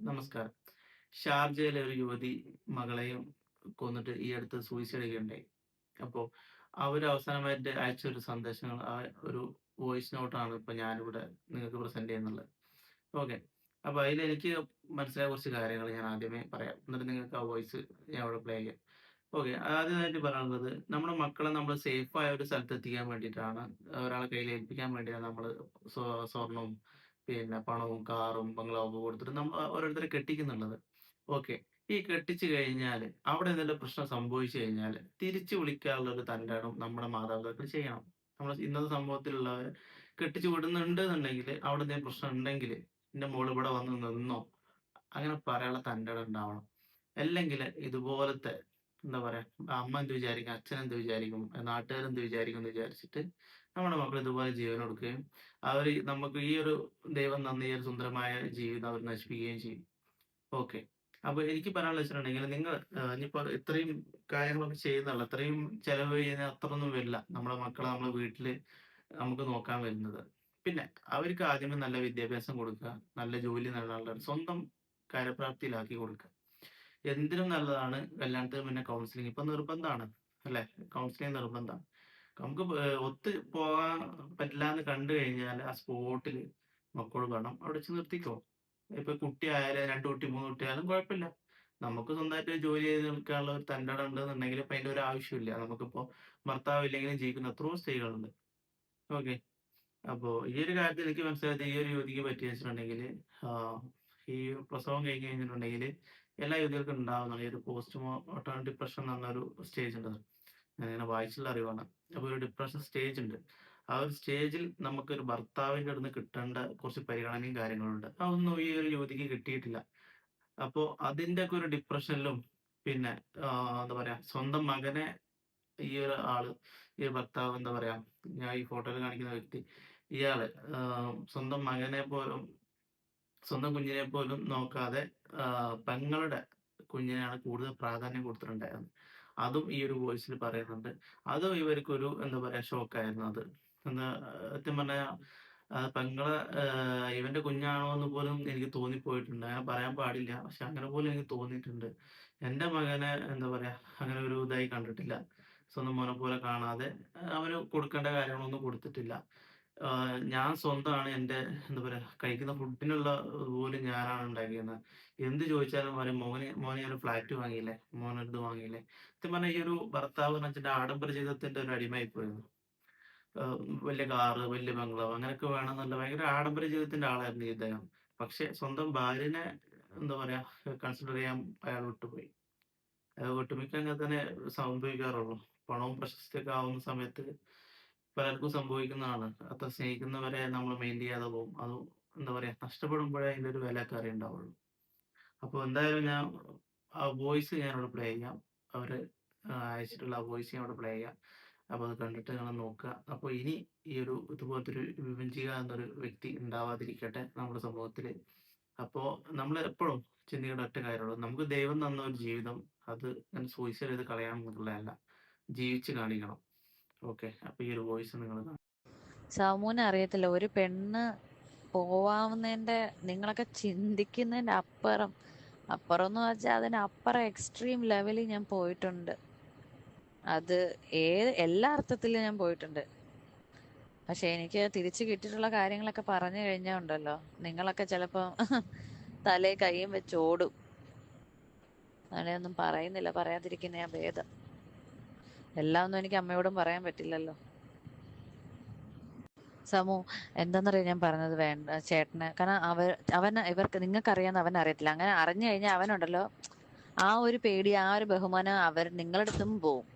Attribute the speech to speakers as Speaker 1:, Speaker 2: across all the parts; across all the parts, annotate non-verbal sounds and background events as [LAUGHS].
Speaker 1: നമസ്കാരം. ഷാർജയിലെ ഒരു യുവതി മകളെയും കൊന്നിട്ട് ഈ അടുത്ത് സൂയിസൈഡ്. അപ്പോ അവർ അവസാനമായിട്ട് അയച്ച ഒരു സന്ദേശങ്ങൾ ആ ഒരു വോയിസ് നോട്ടാണ് ഇപ്പൊ ഞാനിവിടെ നിങ്ങൾക്ക് പ്രസന്റ് ചെയ്യുന്നുള്ളത്. ഓക്കെ. അപ്പൊ അതിൽ എനിക്ക് മനസ്സിലായ കുറച്ച് കാര്യങ്ങൾ ഞാൻ ആദ്യമേ പറയാം. എന്നിട്ട് നിങ്ങൾക്ക് ആ വോയിസ് ഞാൻ ഇവിടെ പ്ലേ ചെയ്യാം. ഓക്കെ. ആദ്യമായിട്ട് പറയാനുള്ളത് നമ്മുടെ മക്കളെ നമ്മൾ സേഫ് ഒരു സ്ഥലത്ത് എത്തിക്കാൻ വേണ്ടിയിട്ടാണ് ഒരാളെ കയ്യിൽ ഏൽപ്പിക്കാൻ വേണ്ടിയാണ് നമ്മൾ സ്വ സ്വർണവും പിന്നെ പണവും കാറും ബംഗ്ലാവും കൊടുത്തിട്ട് നമ്മൾ ഓരോരുത്തരെ കെട്ടിക്കുന്നുള്ളത്. ഓക്കെ. ഈ കെട്ടിച്ചു കഴിഞ്ഞാൽ അവിടെ എന്തെങ്കിലും പ്രശ്നം സംഭവിച്ചു കഴിഞ്ഞാൽ തിരിച്ചു വിളിക്കാനുള്ള ഒരു തന്റെ നമ്മുടെ മാതാപിതാക്കൾ ചെയ്യണം. നമ്മൾ ഇന്നത്തെ സംഭവത്തിലുള്ള കെട്ടിച്ചു വിടുന്നുണ്ട് എന്നുണ്ടെങ്കിൽ അവിടെ എന്തെങ്കിലും പ്രശ്നം ഉണ്ടെങ്കിൽ "എന്റെ മോൾ ഇവിടെ വന്ന് നിന്നോ" അങ്ങനെ പറയാനുള്ള തന്റെ ഉണ്ടാവണം. അല്ലെങ്കിൽ ഇതുപോലത്തെ എന്താ പറയാ അമ്മ എന്ത് വിചാരിക്കും, അച്ഛൻ എന്ത് വിചാരിക്കും, നാട്ടുകാരെന്ത് വിചാരിക്കും എന്ന് വിചാരിച്ചിട്ട് നമ്മുടെ മക്കൾ ഇതുപോലെ ജീവൻ കൊടുക്കുകയും അവർ നമുക്ക് ഈ ഒരു ദൈവം നന്ദി ഒരു സുന്ദരമായ ജീവിതം അവർ നശിപ്പിക്കുകയും ചെയ്യും. ഓക്കെ. അപ്പൊ എനിക്ക് പറയാനുള്ള വെച്ചിട്ടുണ്ടെങ്കിൽ നിങ്ങൾ ഇനിയിപ്പോ ഇത്രയും കാര്യങ്ങളൊക്കെ ചെയ്യുന്നുള്ളൂ ഇത്രയും ചെലവ് ചെയ്യുന്ന അത്രയൊന്നും വരില്ല. നമ്മുടെ മക്കളെ നമ്മളെ വീട്ടിൽ നമുക്ക് നോക്കാൻ വരുന്നത്. പിന്നെ അവർക്ക് ആദ്യമേ നല്ല വിദ്യാഭ്യാസം കൊടുക്കുക, നല്ല ജോലി നേടാനുള്ള സ്വന്തം കാര്യപ്രാപ്തിയിലാക്കി കൊടുക്കുക. എന്തിനും നല്ലതാണ് കല്യാണത്തിന് പിന്നെ കൗൺസിലിംഗ്. ഇപ്പൊ നിർബന്ധമാണ് അല്ലെ? കൗൺസിലിംഗ് നിർബന്ധാണ്. നമുക്ക് ഒത്തു പോകാൻ പറ്റില്ലാന്ന് കണ്ടു കഴിഞ്ഞാൽ ആ സ്പോട്ടിൽ മക്കളോട് വേണം അവിടെ വെച്ച് നിർത്തിക്കോ. ഇപ്പൊ കുട്ടി ആയാലും രണ്ട് കുട്ടി മൂന്ന് കുട്ടിയായാലും കുഴപ്പമില്ല. നമുക്ക് സ്വന്തമായിട്ട് ജോലി ചെയ്ത് നിൽക്കാനുള്ള ഒരു തന്റേടം ഉണ്ടെന്നുണ്ടെങ്കിൽ ഇപ്പൊ അതിന്റെ ഒരു ആവശ്യമില്ല. നമുക്കിപ്പോ ഭർത്താവ് ഇല്ലെങ്കിലും ജീവിക്കുന്ന എത്രയോ സ്ത്രീകളുണ്ട്. ഓക്കെ. അപ്പൊ ഈ ഒരു കാര്യത്തിൽ എനിക്ക് മനസ്സിലായത് ഈ ഒരു യുവതിക്ക് പറ്റിയെന്ന് വെച്ചിട്ടുണ്ടെങ്കിൽ ഈ പ്രസവം കഴിഞ്ഞ് കഴിഞ്ഞിട്ടുണ്ടെങ്കിൽ എല്ലാ യുവതികൾക്കും ഉണ്ടാവുന്നതാണ് ഈ ഒരു പോസ്റ്റ് മോർട്ടം ഡിപ്രഷൻ എന്നൊരു സ്റ്റേജ് ഉണ്ട്. ഞാനിങ്ങനെ വായിച്ചുള്ള അറിവാണ്. അപ്പൊ ഒരു ഡിപ്രഷൻ സ്റ്റേജ് ഉണ്ട്. ആ ഒരു സ്റ്റേജിൽ നമുക്ക് ഒരു ഭർത്താവിന്റെ അടുത്ത് കിട്ടേണ്ട കുറച്ച് പരിഗണനയും കാര്യങ്ങളുണ്ട്. അതൊന്നും ഈ ഒരു യുവതിക്ക് കിട്ടിയിട്ടില്ല. അപ്പൊ അതിന്റെയൊക്കെ ഒരു ഡിപ്രഷനിലും പിന്നെ എന്താ പറയാ സ്വന്തം മകനെ ഈ ഒരു ആൾ ഈ ഭർത്താവ് എന്താ പറയാ ഞാൻ ഈ ഫോട്ടോയിൽ കാണിക്കുന്ന വ്യക്തി ഇയാൾ സ്വന്തം മകനെ പോലും സ്വന്തം കുഞ്ഞിനെ പോലും നോക്കാതെ പെങ്ങളുടെ കുഞ്ഞിനാണ് കൂടുതൽ പ്രാധാന്യം കൊടുത്തിട്ടുണ്ടായിരുന്നത്. അതും ഈ ഒരു വോയിസിൽ പറയുന്നുണ്ട്. അതും ഇവർക്കൊരു എന്താ പറയാ ഷോക്കായിരുന്നു അത്. എന്താ സത്യം പറഞ്ഞാൽ പെങ്ങളെ ഇവന്റെ കുഞ്ഞാണോ എന്ന് പോലും എനിക്ക് തോന്നിപ്പോയിട്ടുണ്ട്. അങ്ങനെ പറയാൻ പാടില്ല. പക്ഷെ അങ്ങനെ പോലും എനിക്ക് തോന്നിയിട്ടുണ്ട്. എന്റെ മകനെ എന്താ പറയാ അങ്ങനെ ഒരു ഇതായി കണ്ടിട്ടില്ല. സ്വന്തം മോനെ പോലെ കാണാതെ അവന് കൊടുക്കേണ്ട കാര്യങ്ങളൊന്നും കൊടുത്തിട്ടില്ല. ഞാൻ സ്വന്തമാണ് എന്റെ എന്താ പറയുക കഴിക്കുന്ന ഫുഡിനുള്ള പോലും ഞാനാണ് ഉണ്ടാക്കിയിരുന്നത്. എന്ത് ചോദിച്ചാലും മോനെ മോനെ ഞാനൊരു ഫ്ലാറ്റ് വാങ്ങിയില്ലേ, മോനെ ഇത് വാങ്ങിയില്ലേ. സത്യം പറഞ്ഞാൽ ഈ ഒരു ഭർത്താവ് എന്ന് ആഡംബര ജീവിതത്തിന്റെ ഒരു അടിമയായി പോയിരുന്നു. വലിയ കാറ്, വലിയ ബംഗ്ലാവ് അങ്ങനെയൊക്കെ വേണമെന്നുള്ള ഭയങ്കര ആഡംബര ജീവിതത്തിന്റെ ആളായിരുന്നു ഇദ്ദേഹം. പക്ഷെ സ്വന്തം ഭാര്യനെ എന്താ പറയുക കൺസിഡർ ചെയ്യാൻ അയാൾ വിട്ടുപോയി. ഒട്ടുമിക്ക അങ്ങനെ തന്നെ സംഭവിക്കാറുള്ളൂ. പണവും പ്രശസ്തിയൊക്കെ ആവുന്ന സമയത്ത് പലർക്കും സംഭവിക്കുന്നതാണ്. അത്ര സ്നേഹിക്കുന്നവരെ നമ്മൾ മെയിൻ ചെയ്യാതെ പോകും. അത് എന്താ പറയാ നഷ്ടപ്പെടുമ്പോഴേ അതിന്റെ ഒരു വിലയൊക്കെ ഉണ്ടാവുള്ളൂ അപ്പോൾ എന്തായാലും ഞാൻ ആ വോയിസ് ഞാൻ അവിടെ പ്ലേ ചെയ്യാം. ആഹ് അയച്ചിട്ടുള്ള ആ വോയിസ് ഞാൻ അവിടെ പ്ലേ ചെയ്യാം. അപ്പോൾ അത് കണ്ടിട്ട് നിങ്ങൾ നോക്കുക. അപ്പോൾ ഇനി ഈ ഒരു ഇതുപോലത്തെ ഒരു വിഭജിക എന്നൊരു വ്യക്തി ഉണ്ടാവാതിരിക്കട്ടെ നമ്മുടെ സമൂഹത്തിൽ അപ്പോൾ നമ്മൾ എപ്പോഴും ചിന്തിക്കേണ്ട ഒറ്റ കാര്യമുള്ളൂ. നമുക്ക് ദൈവം തന്ന ഒരു ജീവിതം അത് സൂയിസൈഡ് ചെയ്ത് കളയണം എന്നുള്ളതല്ല. ജീവിച്ച് കാണിക്കണം. ഓക്കെ. അപ്പൊ ഈ ഒരു വോയിസ് നിങ്ങൾ.
Speaker 2: സാമൂന് അറിയത്തില്ല. ഒരു പെണ്ണ് പോവാവുന്നതിന്റെ നിങ്ങളൊക്കെ ചിന്തിക്കുന്നതിന്റെ അപ്പുറം. അപ്പുറം എന്ന് വെച്ചാൽ അതിനപ്പുറം എക്സ്ട്രീം ലെവലിൽ ഞാൻ പോയിട്ടുണ്ട്. അത് ഏത് എല്ലാ അർത്ഥത്തിലും ഞാൻ പോയിട്ടുണ്ട്. പക്ഷെ എനിക്ക് തിരിച്ചു കിട്ടിയിട്ടുള്ള കാര്യങ്ങളൊക്കെ പറഞ്ഞു കഴിഞ്ഞാൽ ഉണ്ടല്ലോ. നിങ്ങളൊക്കെ ചിലപ്പം തലേ കൈയും വെച്ച് ഓടും. അങ്ങനെയൊന്നും പറയുന്നില്ല. പറയാതിരിക്കുന്ന ഭേദം. എല്ലാം ഒന്നും എനിക്ക് അമ്മയോടും പറയാൻ പറ്റില്ലല്ലോ. സമു എന്താന്നറിയോ ഞാൻ പറഞ്ഞത് വേണ്ട ചേട്ടന്. കാരണം അവർ അവൻ ഇവർക്ക് നിങ്ങൾക്ക് അറിയാന്ന് അവൻ അറിയത്തില്ല. അങ്ങനെ അറിഞ്ഞു കഴിഞ്ഞാൽ അവനുണ്ടല്ലോ. ആ ഒരു പേടി ആ ഒരു ബഹുമാനം അവർ നിങ്ങളുടെ അടുത്തും പോവും.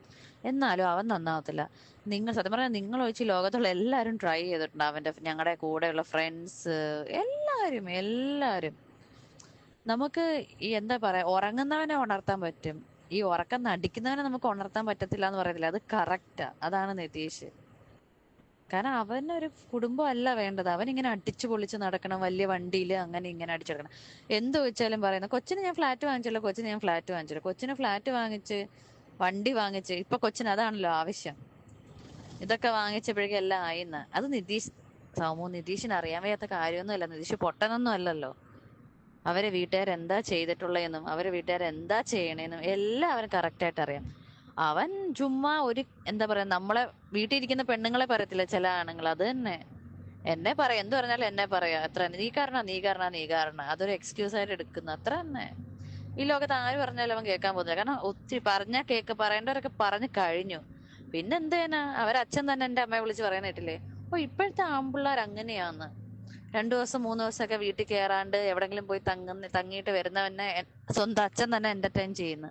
Speaker 2: എന്നാലും അവൻ നന്നാവത്തില്ല. നിങ്ങൾ സത്യം പറഞ്ഞാൽ നിങ്ങൾ ഒഴിച്ച് ലോകത്തുള്ള എല്ലാവരും ട്രൈ ചെയ്തിട്ടുണ്ട് അവന്റെ ഞങ്ങളുടെ കൂടെയുള്ള ഫ്രണ്ട്സ് എല്ലാവരും എല്ലാവരും. നമുക്ക് എന്താ പറയാ ഉറങ്ങുന്നവനെ ഉണർത്താൻ പറ്റും. ഈ ഉറക്കം നടിക്കുന്നവനെ നമുക്ക് ഉണർത്താൻ പറ്റത്തില്ല എന്ന് പറയത്തില്ല. അത് കറക്റ്റാ അതാണ് നിതീഷ്. കാരണം അവനൊരു കുടുംബം അല്ല വേണ്ടത്. അവൻ ഇങ്ങനെ അടിച്ചു പൊളിച്ച് നടക്കണം. വലിയ വണ്ടിയിൽ അങ്ങനെ ഇങ്ങനെ അടിച്ചെടുക്കണം എന്ത് ചോദിച്ചാലും പറയുന്ന കൊച്ചിന് ഞാൻ ഫ്ലാറ്റ് വാങ്ങിച്ചല്ലോ കൊച്ചിന് ഞാൻ ഫ്ലാറ്റ് വാങ്ങിച്ചല്ലോ കൊച്ചിന് ഫ്ലാറ്റ് വാങ്ങിച്ച് വണ്ടി വാങ്ങിച്ച് ഇപ്പൊ കൊച്ചിന് അതാണല്ലോ ആവശ്യം. ഇതൊക്കെ വാങ്ങിച്ചപ്പോഴേക്കും എല്ലാം ആയിന്ന്. അത് നിതീഷ് സമൂഹം നിതീഷിന് അറിയാൻ വയ്യാത്ത കാര്യമൊന്നുമല്ല. നിതീഷ് പൊട്ടനൊന്നും അല്ലല്ലോ. അവരെ വീട്ടുകാർ എന്താ ചെയ്തിട്ടുള്ളതെന്നും അവരെ വീട്ടുകാർ എന്താ ചെയ്യണേന്നും എല്ലാം അവന് കറക്റ്റായിട്ട് അറിയാം അവൻ ചുമ്മാ ഒരു എന്താ പറയാ നമ്മളെ വീട്ടിൽ ഇരിക്കുന്ന പെണ്ണുങ്ങളെ പറയത്തില്ല ചില ആണുങ്ങൾ അത് തന്നെ. എന്നെ പറയാം എന്ത് പറഞ്ഞാലും എന്നെ പറയാ. അത്ര. നീ കാരണ നീ കാരണ നീ കാരണ. അതൊരു എക്സ്ക്യൂസ് ആയിട്ട് എടുക്കുന്ന. അത്ര തന്നെ. ഈ ലോകത്ത് ആര് പറഞ്ഞാലും അവൻ കേൾക്കാൻ പോകുന്നില്ല. കാരണം ഒത്തിരി പറഞ്ഞ കേക്ക് പറയേണ്ടവരൊക്കെ പറഞ്ഞു കഴിഞ്ഞു. പിന്നെ എന്ത് ചെയ്യാനാ? അവരച്ഛൻ തന്നെ എന്റെ അമ്മയെ വിളിച്ച് പറയാനായിട്ടില്ലേ ഓ ഇപ്പോഴത്തെ ആമ്പിള്ളേർ അങ്ങനെയാന്ന്. രണ്ടു ദിവസം മൂന്ന് ദിവസമൊക്കെ വീട്ടിൽ കയറാണ്ട് എവിടെങ്കിലും പോയി തങ്ങുന്ന തങ്ങിയിട്ട് വരുന്നവനെ സ്വന്തം അച്ഛൻ തന്നെ എന്റർടൈൻ ചെയ്യുന്നു.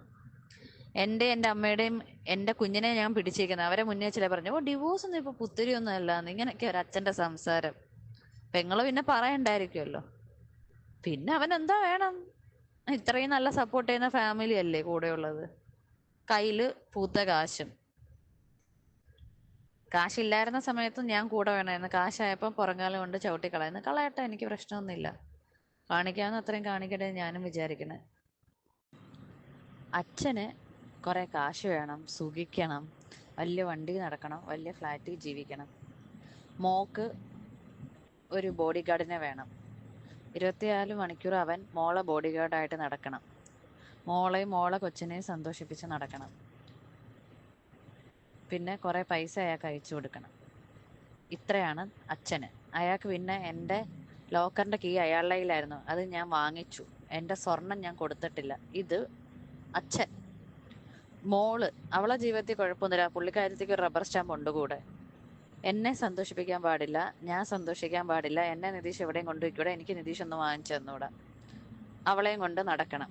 Speaker 2: എന്റെ എന്റെ അമ്മയുടെയും എന്റെ കുഞ്ഞിനെ ഞാൻ പിടിച്ചേക്കുന്നത് അവരെ മുന്നേ ചില പറഞ്ഞു ഓ ഡിവോഴ്സ് ഒന്നും ഇപ്പൊ പുത്തിരി ഒന്നും അല്ല ഇങ്ങനെയൊക്കെ ഒരു അച്ഛന്റെ സംസാരം. പെങ്ങൾ പിന്നെ പറയണ്ടായിരിക്കുമല്ലോ പിന്നെ അവൻ എന്താ വേണം? ഇത്രയും നല്ല സപ്പോർട്ട് ചെയ്യുന്ന ഫാമിലി അല്ലേ കൂടെയുള്ളത്? കയ്യിൽ പൂത്ത കാശും. കാശില്ലായിരുന്ന സമയത്തും ഞാൻ കൂടെ വേണമായിരുന്നു. കാശായപ്പോൾ പുറങ്കാലം കൊണ്ട് ചവിട്ടി കളയുന്നു കളയട്ടെ എനിക്ക് പ്രശ്നമൊന്നുമില്ല. കാണിക്കാവുന്ന അത്രയും കാണിക്കട്ടെ ഞാനും വിചാരിക്കണേ. അച്ഛന് കുറേ കാശ് വേണം സുഖിക്കണം വലിയ വണ്ടി നടക്കണം വലിയ ഫ്ലാറ്റിൽ ജീവിക്കണം. മോക്ക് ഒരു ബോഡി ഗാർഡിനെ വേണം. ഇരുപത്തിനാല് മണിക്കൂർ അവൻ മോളെ ബോഡി ഗാർഡായിട്ട് നടക്കണം. മോളെയും മോളെ കൊച്ചിനെയും സന്തോഷിപ്പിച്ച് നടക്കണം. പിന്നെ കുറെ പൈസ അയാൾക്ക് അയച്ചു കൊടുക്കണം. ഇത്രയാണ് അച്ഛന്. അയാൾക്ക് പിന്നെ എന്റെ ലോക്കറിന്റെ കീ അയാളുടെ കയ്യിലായിരുന്നു. അത് ഞാൻ വാങ്ങിച്ചു. എന്റെ സ്വർണം ഞാൻ കൊടുത്തിട്ടില്ല. ഇത് അച്ഛൻ. മോൾ. അവളെ ജീവിതത്തിൽ കുഴപ്പമൊന്നുമില്ല. പുള്ളിക്കാരത്തേക്ക് ഒരു റബ്ബർ സ്റ്റാമ്പ് ഉണ്ട് കൂടെ. എന്നെ സന്തോഷിപ്പിക്കാൻ പാടില്ല. ഞാൻ സന്തോഷിക്കാൻ പാടില്ല. എന്നെ നിതീഷ് എവിടെയും കൊണ്ടുപോയിക്കൂടെ? എനിക്ക് നിതീഷ് ഒന്ന് വാങ്ങിച്ചു തന്നൂടെ. അവളെയും കൊണ്ട് നടക്കണം.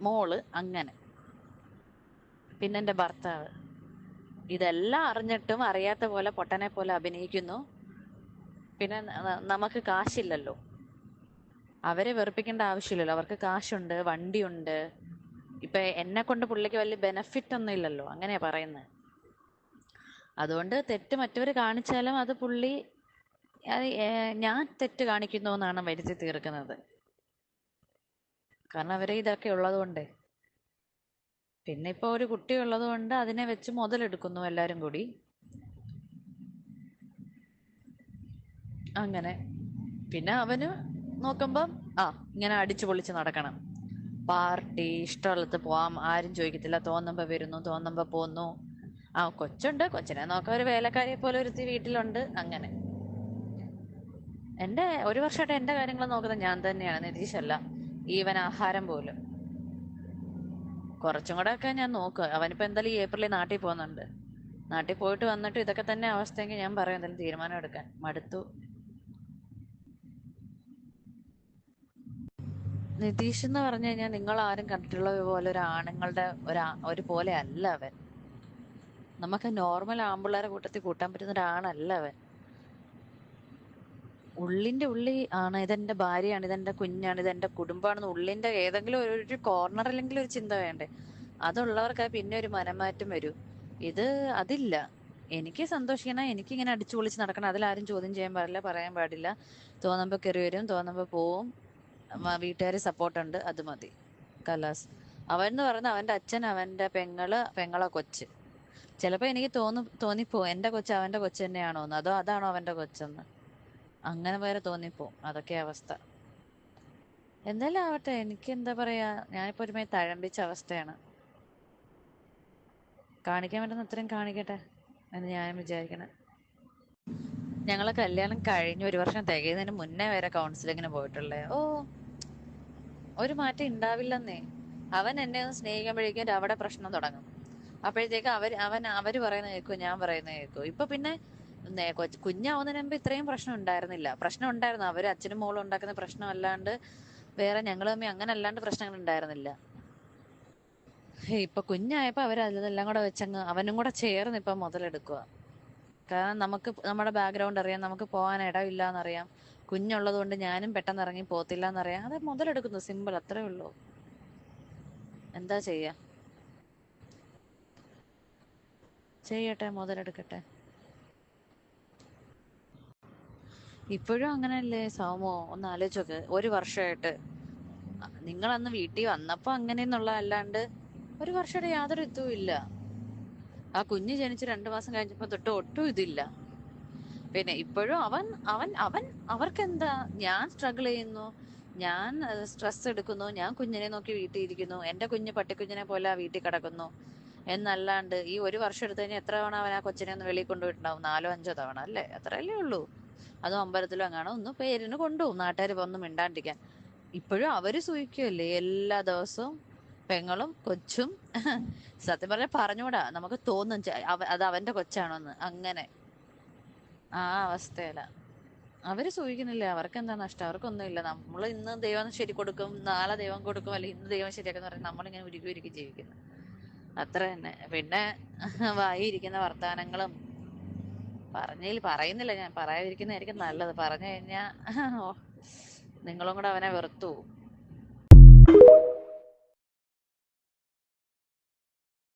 Speaker 2: മോൾ അങ്ങനെ. പിന്നെ എന്റെ ഭർത്താവ്. ഇതെല്ലാം അറിഞ്ഞിട്ടും അറിയാത്ത പോലെ പൊട്ടനെ പോലെ അഭിനയിക്കുന്നു. പിന്നെ നമുക്ക് കാശില്ലല്ലോ. അവരെ വെറുപ്പിക്കേണ്ട ആവശ്യമില്ലല്ലോ. അവർക്ക് കാശുണ്ട് വണ്ടിയുണ്ട്. ഇപ്പൊ എന്നെ കൊണ്ട് പുള്ളിക്ക് വലിയ ബെനഫിറ്റ് ഒന്നും ഇല്ലല്ലോ. അങ്ങനെയാ പറയുന്നത് അതുകൊണ്ട് തെറ്റ് മറ്റവർ കാണിച്ചാലും അത് പുള്ളി ഞാൻ തെറ്റ് കാണിക്കുന്നു എന്നാണ് വരുത്തി തീർക്കുന്നത്. കാരണം അവരെ ഇതൊക്കെ ഉള്ളത് കൊണ്ടേ പിന്നെ ഇപ്പൊ ഒരു കുട്ടി ഉള്ളത് കൊണ്ട് അതിനെ വെച്ച് മുതലെടുക്കുന്നു എല്ലാരും കൂടി. അങ്ങനെ. പിന്നെ അവന് നോക്കുമ്പം ആ ഇങ്ങനെ അടിച്ചു പൊളിച്ച് നടക്കണം. പാർട്ടി ഇഷ്ടമുള്ളത് പോവാം. ആരും ചോദിക്കത്തില്ല. തോന്നുമ്പോ വരുന്നു തോന്നുമ്പോ പോന്നു. ആ കൊച്ചുണ്ട്. കൊച്ചിനെ നോക്ക ഒരു വേലക്കാരിയെ പോലെ ഒരുത്തി വീട്ടിലുണ്ട്. അങ്ങനെ. എന്റെ ഒരു വർഷമായിട്ട് എന്റെ കാര്യങ്ങൾ നോക്കുന്നത് ഞാൻ തന്നെയാണ്. നിതീഷല്ല ഈവൻ ആഹാരം പോലും. കുറച്ചും കൂടെ ഒക്കെ ഞാൻ നോക്കുക അവനിപ്പോ എന്തായാലും ഈ ഏപ്രിലിൽ നാട്ടിൽ പോകുന്നുണ്ട്. നാട്ടിൽ പോയിട്ട് വന്നിട്ട് ഇതൊക്കെ തന്നെ അവസ്ഥയെങ്കിൽ ഞാൻ പറയും. എന്തായാലും തീരുമാനം എടുക്കാൻ. മടുത്തു. നിതീഷ് എന്ന് പറഞ്ഞു കഴിഞ്ഞാൽ നിങ്ങൾ ആരും കണ്ടിട്ടുള്ള പോലെ ഒരു ആണുങ്ങളുടെ ഒരു ഒരു പോലെ അല്ല അവൻ. നമുക്ക് നോർമൽ ആമ്പിള്ളേരെ കൂട്ടത്തിൽ കൂട്ടാൻ പറ്റുന്ന ഒരാണല്ല അവൻ. ഉള്ളിന്റെ ഉള്ളി ആണ് ഇതെന്റെ ഭാര്യയാണ് ഇതെന്റെ കുഞ്ഞാണ് ഇതെന്റെ കുടുംബമാണെന്ന് ഉള്ളിന്റെ ഏതെങ്കിലും ഒരു- കോർണർ അല്ലെങ്കിൽ ഒരു ചിന്ത വേണ്ടേ? അതുള്ളവർക്ക് പിന്നെ ഒരു മനമാറ്റം വരൂ. ഇത് അതില്ല. എനിക്ക് സന്തോഷിക്കണം എനിക്ക് ഇങ്ങനെ അടിച്ചു പൊളിച്ച് നടക്കണം അതിലാരും ചോദ്യം ചെയ്യാൻ പാടില്ല പറയാൻ പാടില്ല. തോന്നുമ്പോ കയറി വരും തോന്നുമ്പോ പോവും. വീട്ടുകാർ സപ്പോർട്ട് ഉണ്ട് അത് മതി. കലാസ്. അവൻ എന്ന് പറയുന്നത് അവന്റെ അച്ഛൻ അവന്റെ പെങ്ങൾ പെങ്ങളെ കൊച്ച്. ചിലപ്പോ എനിക്ക് തോന്നി തോന്നിപ്പോ എന്റെ കൊച്ച് അവന്റെ കൊച്ച് തന്നെയാണോ എന്ന് അതോ അതാണോ അവന്റെ കൊച്ചെന്ന്. അങ്ങനെ വരെ തോന്നിപ്പോവും. അതൊക്കെ അവസ്ഥ. എന്തായാലും ആവട്ടെ എനിക്ക് എന്താ പറയാ ഞാനിപ്പോ ഒരുമാതിരി തഴമ്പിച്ച അവസ്ഥയാണ്. കാണിക്കാൻ പറ്റുന്ന അത്രയും കാണിക്കട്ടെ എന്ന് ഞാൻ വിചാരിക്കണേ. ഞങ്ങളെ കല്യാണം കഴിഞ്ഞ ഒരു വർഷം തികയുന്നതിന് മുന്നേ വരെ കൗൺസിലിങ്ങിന് പോയിട്ടുള്ളേ. ഓ ഒരു മാറ്റം ഉണ്ടാവില്ലെന്നേ അവൻ എന്നെ ഒന്ന് സ്നേഹിക്കുമ്പോഴേക്കും അവിടെ പ്രശ്നം തുടങ്ങും. അപ്പോഴത്തേക്ക് അവർ അവൻ അവർ പറയുന്ന കേൾക്കും ഞാൻ പറയുന്ന കേൾക്കും. ഇപ്പൊ പിന്നെ കുഞ്ഞാവുന്നതിന് മുമ്പ് ഇത്രയും പ്രശ്നം ഉണ്ടായിരുന്നില്ല. പ്രശ്നം ഉണ്ടായിരുന്നു. അവർ അച്ഛനും മോളും ഉണ്ടാക്കുന്ന പ്രശ്നം അല്ലാണ്ട് വേറെ ഞങ്ങൾ തമ്മിൽ അങ്ങനെ അല്ലാണ്ട് പ്രശ്നങ്ങൾ ഉണ്ടായിരുന്നില്ല. ഇപ്പൊ കുഞ്ഞായപ്പോ അവർ അതെല്ലാം കൂടെ വെച്ചങ്ങ് അവനും കൂടെ ചേർന്ന് ഇപ്പൊ മുതലെടുക്കുക കാരണം നമുക്ക് നമ്മുടെ ബാക്ക്ഗ്രൗണ്ട് അറിയാം. നമുക്ക് പോകാൻ ഇടമില്ല എന്നറിയാം കുഞ്ഞുള്ളത് കൊണ്ട് ഞാനും പെട്ടെന്ന് ഇറങ്ങി പോത്തില്ല എന്നറിയാം അത് മുതലെടുക്കുന്നു. സിമ്പിൾ. അത്രേ ഉള്ളൂ. എന്താ ചെയ്യാ? ചെയ്യട്ടെ മുതലെടുക്കട്ടെ. ഇപ്പോഴും അങ്ങനെയല്ലേ സോമോ? ഒന്ന് ആലോചിച്ചോക്ക്. ഒരു വർഷമായിട്ട് നിങ്ങൾ അന്ന് വീട്ടിൽ വന്നപ്പോ അങ്ങനെയെന്നുള്ള അല്ലാണ്ട് ഒരു വർഷമായിട്ട് യാതൊരു ഇതും ഇല്ല. ആ കുഞ്ഞ് ജനിച്ച് രണ്ടു മാസം കഴിഞ്ഞപ്പോ തൊട്ട് ഒട്ടും ഇതില്ല. പിന്നെ ഇപ്പോഴും അവൻ അവൻ അവൻ അവർക്ക് എന്താ ഞാൻ സ്ട്രഗിൾ ചെയ്യുന്നു. ഞാൻ സ്ട്രെസ് എടുക്കുന്നു. ഞാൻ കുഞ്ഞിനെ നോക്കി വീട്ടിൽ ഇരിക്കുന്നു എന്റെ കുഞ്ഞ് പട്ടിക്കുഞ്ഞിനെ പോലെ വീട്ടിൽ കിടക്കുന്നു. എന്നല്ലാണ്ട് ഈ ഒരു വർഷം എടുത്തു കഴിഞ്ഞാൽ എത്ര തവണ അവൻ ആ കൊച്ചിനെ ഒന്ന് വെളിയിൽ കൊണ്ടുപോയിട്ടുണ്ടാവും? നാലോ അഞ്ചോ തവണ അല്ലേ? അത്രയല്ലേ ഉള്ളൂ. അതും അമ്പലത്തിലും അങ്ങാണോ. ഒന്ന് പേരിന് കൊണ്ടുപോകും. നാട്ടുകാർ വന്ന് മിണ്ടാണ്ടിരിക്കാൻ. ഇപ്പോഴും അവർ സൂഹിക്കുമല്ലേ എല്ലാ ദിവസവും പെങ്ങളും കൊച്ചും. [LAUGHS] സത്യം പറഞ്ഞാൽ പറഞ്ഞൂടാ. നമുക്ക് തോന്നും അത് അവന്റെ കൊച്ചാണോന്ന്. അങ്ങനെ. ആ അവസ്ഥയില. അവർ സൂഹിക്കുന്നില്ല അവർക്ക് എന്താ നഷ്ടം? അവർക്കൊന്നുമില്ല. നമ്മൾ ഇന്ന് ദൈവം ശരി കൊടുക്കും നാളെ ദൈവം കൊടുക്കും അല്ലെങ്കിൽ ഇന്ന് ദൈവം ശരിയാക്കുന്ന പറഞ്ഞാൽ നമ്മളിങ്ങനെ ഉരുക്കി ഉരുക്കി ജീവിക്കുന്നു. അത്ര തന്നെ പിന്നെ [LAUGHS] വായിരിക്കുന്ന വർത്തമാനങ്ങളും പറഞ്ഞതിൽ പറയുന്നില്ല. ഞാൻ പറയാതിരിക്കുന്നതായിരിക്കും നല്ലത്. പറഞ്ഞു കഴിഞ്ഞാൽ നിങ്ങളും കൂടെ അവനെ വെറുത്തു പോകും